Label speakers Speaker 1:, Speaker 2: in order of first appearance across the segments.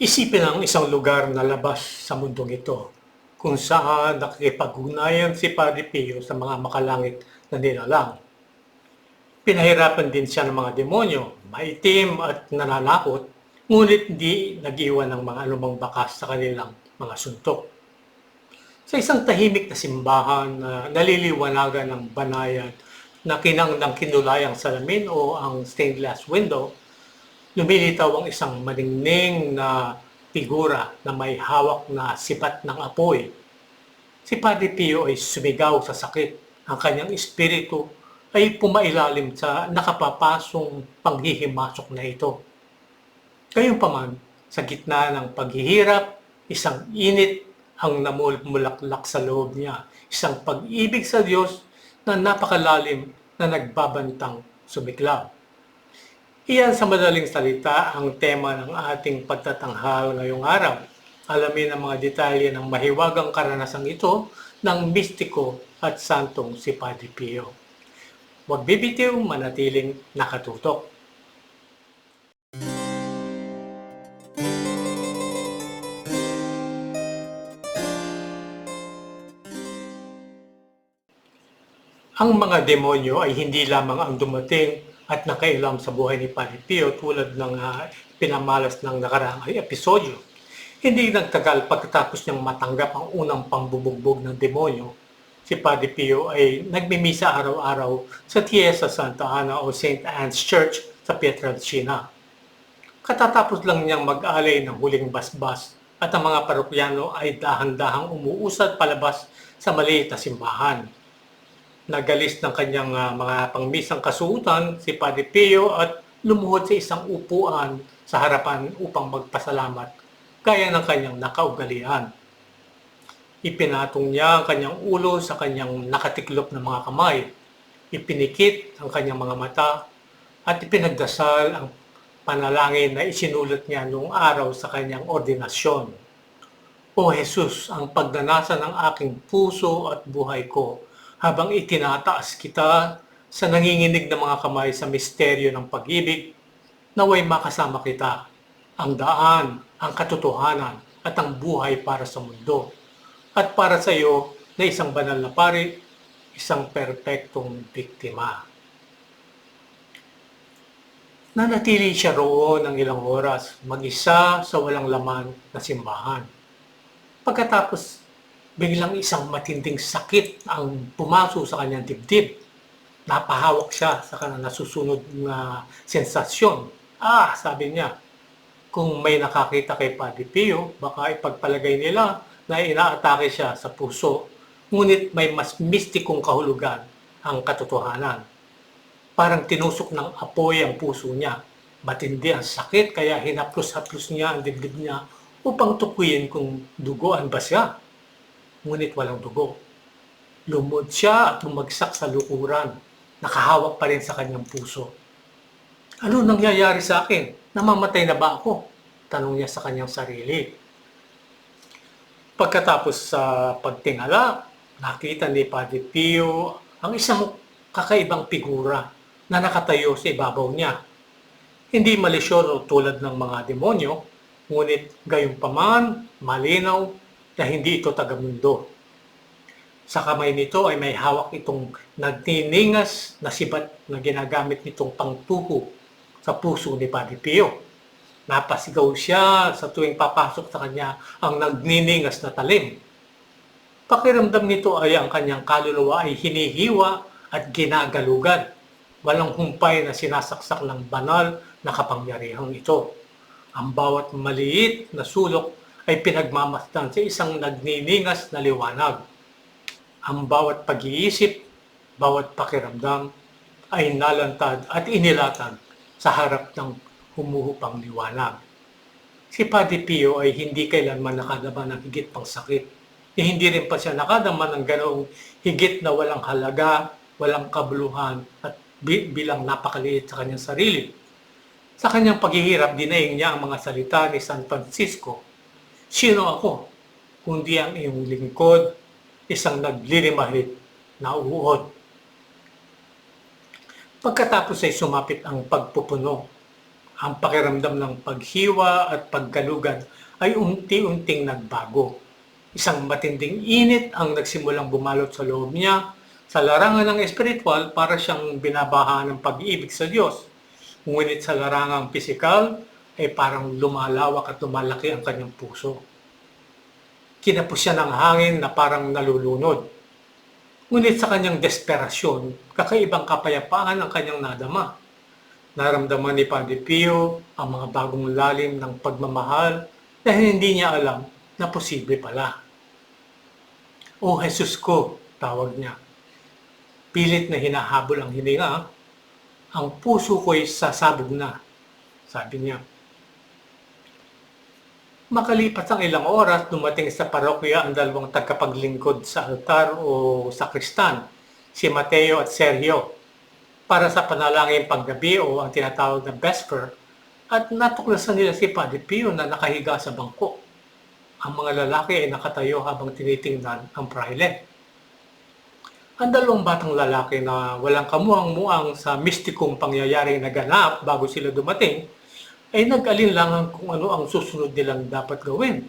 Speaker 1: Isipin ang isang lugar na labas sa mundong ito kung saan nakikipag-ugnayan si Padre Pio sa mga makalangit na nilalang. Pinahirapan din siya ng mga demonyo, maitim at nananakot, ngunit di nag-iwan ng mga anumang bakas sa kanilang mga suntok. Sa isang tahimik na simbahan na naliliwanagan ng banayad na kinang ng kinulayang salamin o ang stained glass window, lumilitaw ang isang maningning na figura na may hawak na sipat ng apoy. Si Padre Pio ay sumigaw sa sakit. Ang kanyang espiritu ay pumailalim sa nakapapasong panghihimasok na ito. Gayunpaman, sa gitna ng paghihirap, isang init ang namumulaklak sa loob niya. Isang pag-ibig sa Diyos na napakalalim na nagbabantang sumiklaw. Iyan sa madaling salita ang tema ng ating pagtatanghal ngayong araw. Alamin ang mga detalye ng mahiwagang karanasang ito ng mistiko at santong si Padre Pio. Huwag bibitiw, manatiling nakatutok. Ang mga demonyo ay hindi lamang ang dumating at nakailam sa buhay ni Padre Pio tulad ng ah, pinamalas ng nakaraang episodyo. Hindi nagtagal pagkatapos niyang matanggap ang unang pambubugbog ng demonyo, si Padre Pio ay nagmimisa araw-araw sa Tiesa Santa Ana o St. Anne's Church sa Pietrelcina. Katatapos lang niyang mag-alay ng huling basbas at ang mga parokyano ay dahan-dahang umuusad palabas sa maliit na simbahan nagalis ng kanyang ah, mga pangmisang kasuutan si Padre Pio at lumuhod sa isang upuan sa harapan upang magpasalamat gaya ng kanyang nakaugalian. Ipinatong niya ang kanyang ulo sa kanyang nakatiklop na mga kamay. Ipinikit ang kanyang mga mata at ipinagdasal ang panalangin na isinulat niya noong araw sa kanyang ordinasyon. O Jesus, ang pagdanasan ng aking puso at buhay ko habang itinataas kita sa nanginginig na mga kamay sa misteryo ng pag-ibig, naway makasama kita, ang daan, ang katotohanan, at ang buhay para sa mundo. At para sa iyo na isang banal na pari, isang perpektong biktima. Nanatili siya roon ng ilang oras, mag-isa sa walang laman na simbahan. Pagkatapos biglang isang matinding sakit ang pumasok sa kanyang dibdib. Napahawak siya sa kanyang nasusunod na sensasyon. Ah, sabi niya, kung may nakakita kay Padre Pio, baka ipagpalagay nila na inaatake siya sa puso. Ngunit may mas mistikong kahulugan ang katotohanan. Parang tinusok ng apoy ang puso niya. Matindi ang sakit kaya hinaplos-haplos niya ang dibdib niya upang tukuyin kung dugoan ba siya ngunit walang dugo. Lumod siya at bumagsak sa lukuran. Nakahawak pa rin sa kanyang puso. Ano nangyayari sa akin? Namamatay na ba ako? Tanong niya sa kanyang sarili. Pagkatapos sa pagtingala, nakita ni Padre Pio ang isang kakaibang figura na nakatayo sa ibabaw niya. Hindi malisyon tulad ng mga demonyo, ngunit gayunpaman, malinaw na hindi ito tagamundo. Sa kamay nito ay may hawak itong nagtiningas na sibat na ginagamit nitong pangtuho sa puso ni Padre Pio. Napasigaw siya sa tuwing papasok sa kanya ang nagniningas na talim. Pakiramdam nito ay ang kanyang kaluluwa ay hinihiwa at ginagalugad. Walang humpay na sinasaksak ng banal na kapangyarihang ito. Ang bawat maliit na sulok ay pinagmamasdan sa isang nagniningas na liwanag. Ang bawat pag-iisip, bawat pakiramdam ay nalantad at inilatag sa harap ng humuhupang liwanag. Si Padre Pio ay hindi kailanman nakadama ng higit pang sakit. Eh, hindi rin pa siya nakadama ng ganoong higit na walang halaga, walang kabuluhan at bi- bilang napakaliit sa kanyang sarili. Sa kanyang paghihirap, dinaing niya ang mga salita ni San Francisco Sino ako? Kundi ang iyong lingkod, isang naglilimahit na uod. Pagkatapos ay sumapit ang pagpupuno. Ang pakiramdam ng paghiwa at pagkalugad ay unti-unting nagbago. Isang matinding init ang nagsimulang bumalot sa loob niya. Sa larangan ng espiritual, para siyang binabaha ng pag-ibig sa Diyos. Ngunit sa larangang pisikal, ay parang lumalawak at lumalaki ang kanyang puso. Kinapos siya ng hangin na parang nalulunod. Ngunit sa kanyang desperasyon, kakaibang kapayapaan ang kanyang nadama. Naramdaman ni Padre Pio ang mga bagong lalim ng pagmamahal dahil hindi niya alam na posible pala. O Jesus ko, tawag niya. Pilit na hinahabol ang hininga, ang puso ko'y sasabog na, sabi niya. Makalipas ang ilang oras, dumating sa parokya ang dalawang tagapaglingkod sa altar o sakristan, si Mateo at Sergio, para sa panalangin paggabi o ang tinatawag na Vesper, at natuklasan nila si Padre Pio na nakahiga sa bangko. Ang mga lalaki ay nakatayo habang tinitingnan ang praile. Ang dalawang batang lalaki na walang kamuang-muang sa mistikong pangyayaring naganap bago sila dumating, ay nag-alinlangan kung ano ang susunod nilang dapat gawin.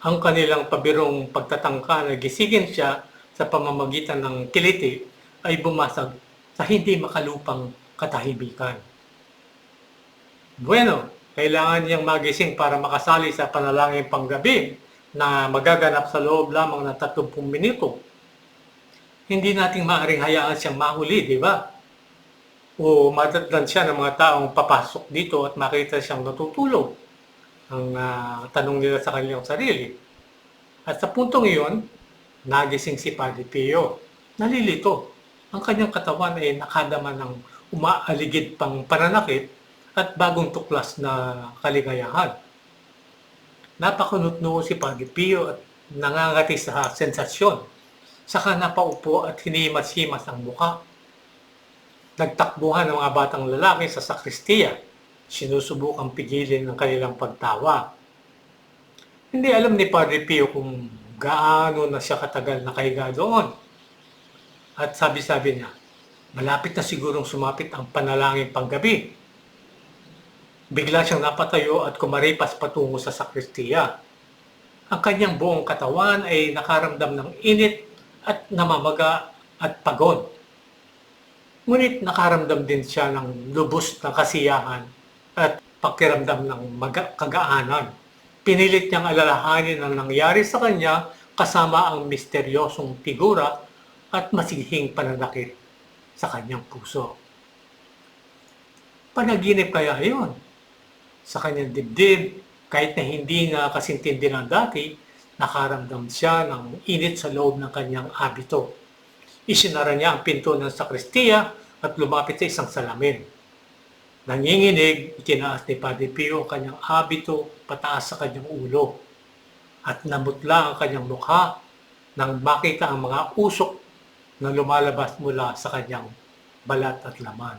Speaker 1: Ang kanilang pabirong pagtatangka na gisigin siya sa pamamagitan ng kiliti ay bumasag sa hindi makalupang katahimikan. Bueno, kailangan niyang magising para makasali sa panalangin panggabi na magaganap sa loob lamang ng 30 minuto. Hindi nating maaaring hayaan siyang mahuli, di ba? O matatlan siya ng mga taong papasok dito at makita siyang natutulog. Ang uh, tanong nila sa kanilang sarili. At sa puntong iyon, nagising si Padre Pio. Nalilito. Ang kanyang katawan ay nakadama ng umaaligid pang pananakit at bagong tuklas na kaligayahan. Napakunot-noo si Padre Pio at nangangati sa sensasyon. Saka napaupo at hinimas-himas ang mukha nagtakbuhan ng mga batang lalaki sa sakristiya. Sinusubukang pigilin ng kanilang pagtawa. Hindi alam ni Padre Pio kung gaano na siya katagal nakahiga doon. At sabi-sabi niya, malapit na sigurong sumapit ang panalangin panggabi. Bigla siyang napatayo at kumaripas patungo sa sakristiya. Ang kanyang buong katawan ay nakaramdam ng init at namamaga at pagod. Ngunit nakaramdam din siya ng lubos na kasiyahan at pakiramdam ng maga- kagaanan. Pinilit niyang alalahanin ang nangyari sa kanya kasama ang misteryosong figura at masihing pananakit sa kanyang puso. Panaginip kaya yon sa kanyang dibdib, kahit na hindi na kasintindi ng dati, nakaramdam siya ng init sa loob ng kanyang abito Isinara niya ang pinto ng sakristiya at lumapit sa isang salamin. Nanginginig, itinaas ni Padre Pio ang kanyang habito pataas sa kanyang ulo at namutla ang kanyang mukha nang makita ang mga usok na lumalabas mula sa kanyang balat at laman.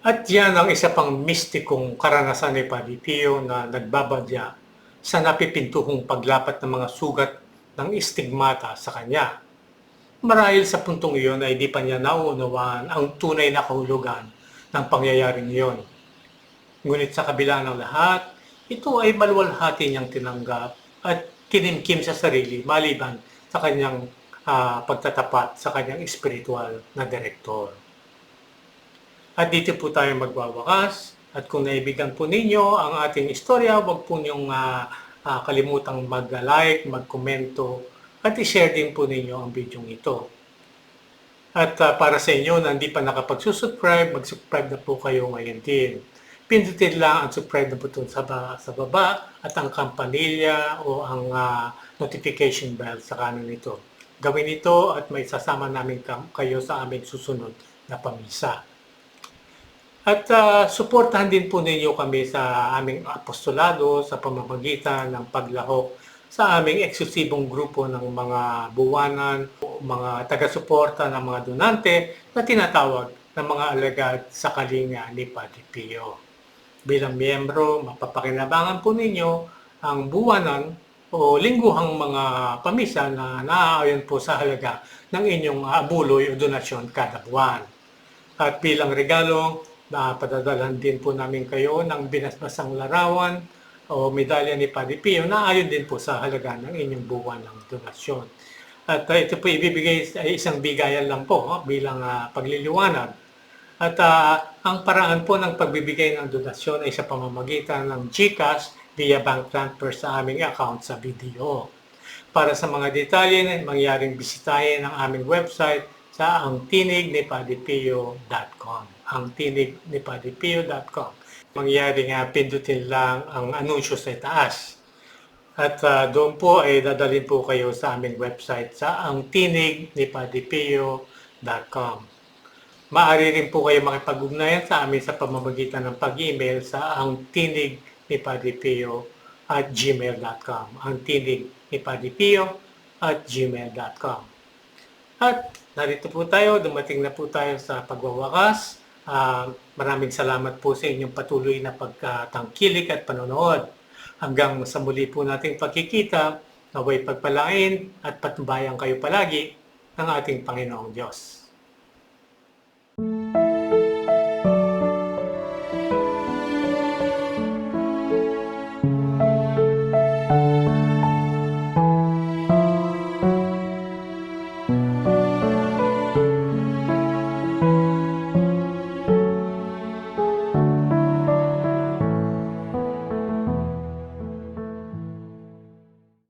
Speaker 1: At yan ang isa pang mistikong karanasan ni Padre Pio na nagbabadya sa napipintuhong paglapat ng mga sugat ng istigmata sa kanya. Marahil sa puntong iyon ay di pa niya nauunawaan ang tunay na kahulugan ng pangyayaring iyon. Ngunit sa kabila ng lahat, ito ay maluwalhati niyang tinanggap at kinimkim sa sarili maliban sa kanyang uh, pagtatapat sa kanyang espiritual na direktor. At dito po tayo magwawakas at kung naibigan po ninyo ang ating istorya, huwag po niyong uh, uh, kalimutang mag-like, mag-komento, at i-share din po ninyo ang video ito. At uh, para sa inyo na hindi pa nakapag-subscribe, mag-subscribe na po kayo ngayon din. Pindutin lang ang subscribe na button sa, ba, sa baba at ang kampanilya o ang uh, notification bell sa kanan nito. Gawin ito at may sasama namin kayo sa aming susunod na pamisa. At uh, suportahan din po ninyo kami sa aming apostolado sa pamamagitan ng paglahok sa aming eksklusibong grupo ng mga buwanan, mga taga-suporta ng mga donante na tinatawag ng mga alagad sa kalinga ni Padre Pio. Bilang miyembro, mapapakinabangan po ninyo ang buwanan o lingguhang mga pamisa na naaayon po sa halaga ng inyong abuloy o donasyon kada buwan. At bilang regalo, na padadalhan din po namin kayo ng binasbasang larawan o medalya ni Padre Pio na ayon din po sa halaga ng inyong buwan ng donasyon. At uh, ito po ibibigay ay isang bigayan lang po oh, bilang uh, pagliliwanag. At uh, ang paraan po ng pagbibigay ng donasyon ay sa pamamagitan ng GCash via bank transfer sa aming account sa video. Para sa mga detalye mangyaring bisitahin ang aming website sa angtinignipadipio.com angtinignipadipio.com Mangyaring uh, pindutin lang ang anunsyo sa itaas. At uh, doon po ay dadalhin po kayo sa aming website sa angtinignipadipio.com Maaari rin po kayo makipag-ugnayan sa amin sa pamamagitan ng pag-email sa angtinignipadipio at gmail.com angtinignipadipio at gmail.com At narito po tayo, dumating na po tayo sa pagwawakas. Uh, maraming salamat po sa inyong patuloy na pagkatangkilik at panonood. Hanggang sa muli po nating pagkikita, naway pagpalain at patnubayan kayo palagi ng ating Panginoong Diyos.